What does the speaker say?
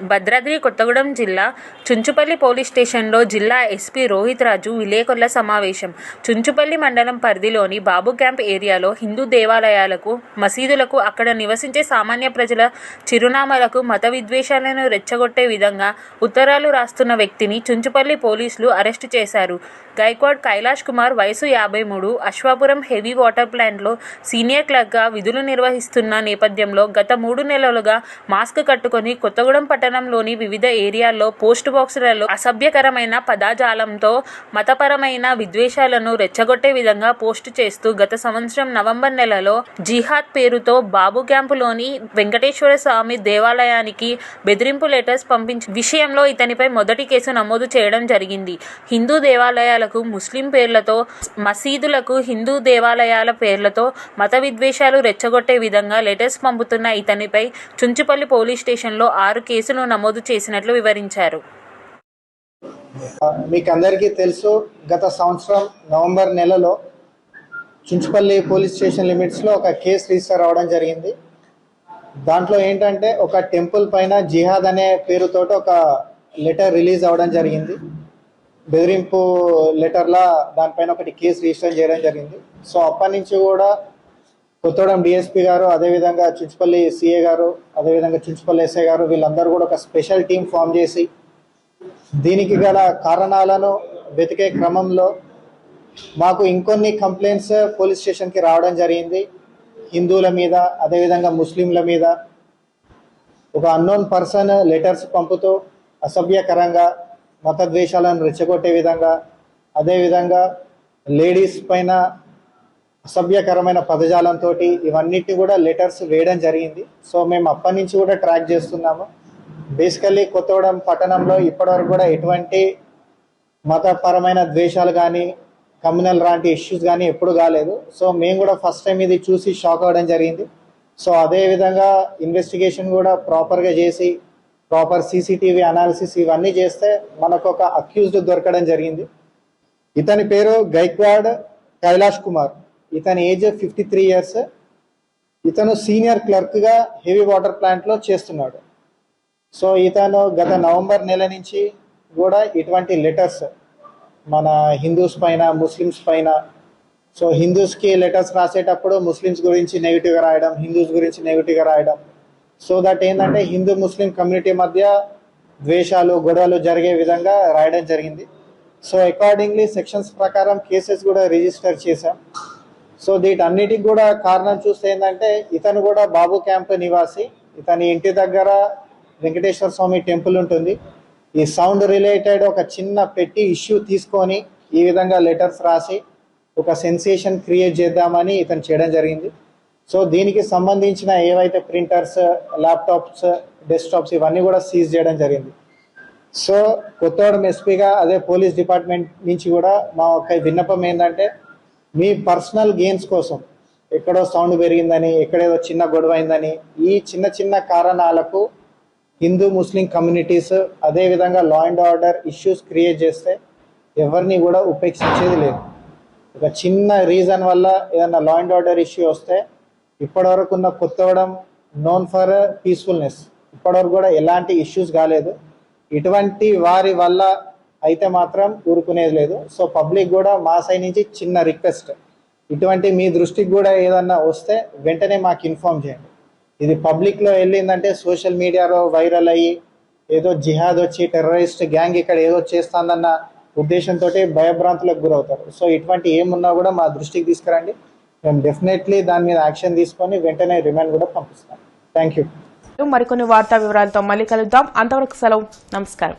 భద్రాద్రి కొత్తగూడెం జిల్లా చుంచుపల్లి పోలీస్ స్టేషన్లో జిల్లా ఎస్పీ రోహిత్ రాజు విలేకరుల సమావేశం. చుంచుపల్లి మండలం పరిధిలోని బాబు క్యాంప్ ఏరియాలో హిందూ దేవాలయాలకు మసీదులకు అక్కడ నివసించే సామాన్య ప్రజల చిరునామాలకు మత విద్వేషాలను రెచ్చగొట్టే విధంగా ఉత్తరాలు రాస్తున్న వ్యక్తిని చుంచుపల్లి పోలీసులు అరెస్టు చేశారు. గైక్వాడ్ కైలాష్ కుమార్ వయసు యాభై మూడు అశ్వాపురం హెవీ వాటర్ ప్లాంట్లో సీనియర్ క్లర్క్గా విధులు నిర్వహిస్తున్న నేపథ్యంలో గత మూడు నెలలుగా మాస్క్ కట్టుకొని కొత్తగూడెం పట్టణంలోని వివిధ ఏరియాల్లో పోస్ట్ బాక్సులలో అసభ్యకరమైన పదాజాలంతో మతపరమైన విద్వేషాలను రెచ్చగొట్టే విధంగా పోస్టు చేస్తూ గత సంవత్సరం నవంబర్ నెలలో జిహాద్ పేరుతో బాబు క్యాంపులోని వెంకటేశ్వర స్వామి దేవాలయానికి బెదిరింపు లెటర్స్ పంపించిన విషయంలో ఇతనిపై మొదటి కేసు నమోదు చేయడం జరిగింది. హిందూ దేవాలయాలకు ముస్లిం పేర్లతో మసీదులకు హిందూ దేవాలయాల పేర్లతో మత విద్వేషాలు రెచ్చగొట్టే విధంగా లెటర్స్ పంపుతున్న ఇతనిపై చుంచుపల్లి పోలీస్ స్టేషన్లో ఆరు కేసులు నమోదు చేసినట్లు వివరించారు. మీకు అందరికీ తెలుసు గత సంవత్సరం నవంబర్ నెలలో చుంచుపల్లి పోలీస్ స్టేషన్ లిమిట్స్లో ఒక కేసు రిజిస్టర్ అవ్వడం జరిగింది. దాంట్లో ఏంటంటే ఒక టెంపుల్ పైన జిహాద్ అనే పేరుతోటి ఒక లెటర్ రిలీజ్ అవ్వడం జరిగింది. బెదిరింపు లెటర్లా దానిపైన ఒకటి కేసు రిజిస్టర్ చేయడం జరిగింది. సో అప్పటి నుంచి కూడా కొత్తగూడెం డిఎస్పీ గారు అదేవిధంగా చుంచుపల్లి సిఏ గారు అదేవిధంగా చుంచుపల్లి ఎస్ఐ గారు వీళ్ళందరూ కూడా ఒక స్పెషల్ టీం ఫామ్ చేసి దీనికి గల కారణాలను వెతికే క్రమంలో మాకు ఇంకొన్ని కంప్లైంట్స్ పోలీస్ స్టేషన్కి రావడం జరిగింది. హిందువుల మీద అదేవిధంగా ముస్లింల మీద ఒక అన్నోన్ పర్సన్ లెటర్స్ పంపుతూ అసభ్యకరంగా మత ద్వేషాలను రెచ్చగొట్టే విధంగా అదేవిధంగా లేడీస్ పైన అసభ్యకరమైన పదజాలంతో ఇవన్నిటిని కూడా లెటర్స్ వేయడం జరిగింది. సో మేము అప్పటి నుంచి కూడా ట్రాక్ చేస్తున్నాము. బేసికల్లీ కొత్తగూడెం పట్టణంలో ఇప్పటివరకు కూడా ఎటువంటి మతపరమైన ద్వేషాలు కానీ కమ్యూనల్ లాంటి ఇష్యూస్ కానీ ఎప్పుడు కాలేదు. సో మేము కూడా ఫస్ట్ టైం ఇది చూసి షాక్ అవ్వడం జరిగింది. సో అదే విధంగా ఇన్వెస్టిగేషన్ కూడా ప్రాపర్గా చేసి ప్రాపర్ సీసీటీవీ అనాలిసిస్ ఇవన్నీ చేస్తే మనకు ఒక అక్యూజ్డ్ దొరకడం జరిగింది. ఇతని పేరు గైక్వాడ్ కైలాష్ కుమార్. ఇతని ఏజ్ ఫిఫ్టీ త్రీ ఇయర్స్ ఇతను సీనియర్ క్లర్క్గా హెవీ వాటర్ ప్లాంట్లో చేస్తున్నాడు. సో ఇతను గత నవంబర్ నెల నుంచి కూడా ఇటువంటి లెటర్స్ మన హిందూస్ పైన ముస్లిమ్స్ పైన. సో హిందూస్కి లెటర్స్ రాసేటప్పుడు ముస్లిమ్స్ గురించి నెగిటివ్గా రాయడం హిందూస్ గురించి నెగిటివ్గా రాయడం. సో దట్ ఏంటంటే హిందూ ముస్లిం కమ్యూనిటీ మధ్య ద్వేషాలు గొడవలు జరిగే విధంగా రాయడం జరిగింది. సో అకార్డింగ్లీ సెక్షన్స్ ప్రకారం కేసెస్ కూడా రిజిస్టర్ చేశాం. సో వీటన్నిటికి కూడా కారణం చూస్తే ఏంటంటే ఇతను కూడా బాబు క్యాంప్ నివాసి ఇతని ఇంటి దగ్గర వెంకటేశ్వర స్వామి టెంపుల్ ఉంటుంది. ఈ సౌండ్ రిలేటెడ్ ఒక చిన్న పెట్టి ఇష్యూ తీసుకొని ఈ విధంగా లెటర్స్ రాసి ఒక సెన్సేషన్ క్రియేట్ చేద్దామని ఇతను చేయడం జరిగింది. సో దీనికి సంబంధించిన ఏవైతే ప్రింటర్స్ ల్యాప్టాప్స్ డెస్క్టాప్స్ ఇవన్నీ కూడా సీజ్ చేయడం జరిగింది. సో కొత్తగూడెం ఎస్పీగా అదే పోలీస్ డిపార్ట్మెంట్ నుంచి కూడా మా ఒక విన్నపం ఏంటంటే మీ పర్సనల్ గెయిన్స్ కోసం. ఎక్కడో సౌండ్ పెరిగిందని ఎక్కడేదో చిన్న గొడవ అయిందని ఈ చిన్న చిన్న కారణాలకు హిందూ ముస్లిం కమ్యూనిటీస్ అదేవిధంగా law and order issues create చేస్తే ఎవరిని కూడా ఉపేక్షించేది లేదు. ఒక చిన్న రీజన్ వల్ల ఏదైనా లా అండ్ ఆర్డర్ ఇష్యూ వస్తే ఇప్పటివరకు ఉన్న కొత్తవడం నోన్ ఫర్ పీస్ఫుల్నెస్ ఇప్పటివరకు కూడా ఎలాంటి ఇష్యూస్ కాలేదు. ఇటువంటి వారి వల్ల అయితే మాత్రం ఊరుకునేది లేదు. సో పబ్లిక్ కూడా మా సైడ్ నుంచి చిన్న రిక్వెస్ట్. ఇటువంటి మీ దృష్టికి కూడా ఏదన్నా వస్తే వెంటనే మాకు ఇన్ఫామ్ చేయండి. ఇది పబ్లిక్లో వెళ్ళిందంటే సోషల్ మీడియాలో వైరల్ అయ్యి ఏదో జిహాద్ వచ్చి టెర్రరిస్ట్ గ్యాంగ్ ఇక్కడ ఏదో చేస్తానన్న ఉద్దేశంతో భయభ్రాంతులకు గురవుతారు. సో ఇటువంటి ఏమున్నా కూడా మా దృష్టికి తీసుకురండి. మేము డెఫినెట్లీ దాని మీద యాక్షన్ తీసుకొని వెంటనే రిమాండ్ కూడా పంపిస్తాం. Thank you. మరికొన్ని వార్తా వివరాలతో మళ్ళీ కలుద్దాం. అంతవరకు సెలవు. నమస్కారం.